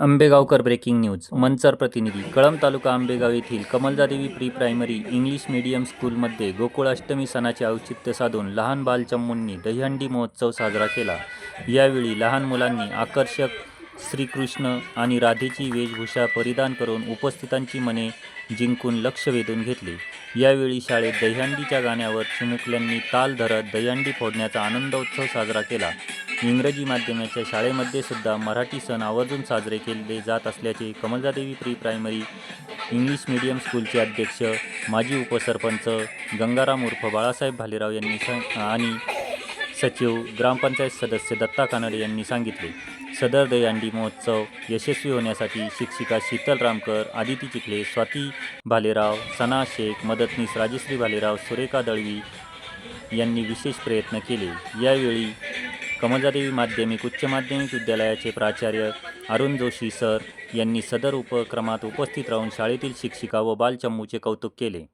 Ambegaonkar breaking news Manchar प्रतिनिधी कळंब तालुका आंबेगाव येथील Kamaladadevi pre primary English medium स्कूलमध्ये गोकुळाष्टमी सणाचे औचित्य साधून लहान बालचमूंनी दहीहंडी महोत्सव साजरा केला. यावेळी लहान मुलांनी आकर्षक श्रीकृष्ण आणि राधेची वेशभूषा परिधान करून उपस्थितांची मने जिंकून लक्ष वेधून घेतले. यावेळी शाळेत दह्यांडीच्या गाण्यावर चिमुकल्यांनी ताल धरत दह्यांडी फोडण्याचा आनंदोत्सव साजरा केला. इंग्रजी माध्यमाच्या शाळेमध्ये सुद्धा मराठी सण आवर्जून साजरे केले जात असल्याचे Kamaljadevi pre primary English medium स्कूलचे अध्यक्ष माजी उपसरपंच गंगाराम उर्फ बाळासाहेब भालेराव यांनी आणि सचिव ग्रामपंचायत सदस्य दत्ता कानडे यांनी सांगितले सदर दहीहंडी महोत्सव यशस्वी होण्यासाठी शिक्षिका शीतल रामकर आदिती चिखले स्वाती भालेराव सना शेख मदतनीस राजश्री भालेराव सुरेखा दळवी यांनी विशेष प्रयत्न केले. यावेळी कमलादेवी माध्यमिक उच्च माध्यमिक विद्यालयाचे प्राचार्य अरुण जोशी सर यांनी सदर उपक्रमात उपस्थित राहून शाळेतील शिक्षिका व बालचमूचे कौतुक केले.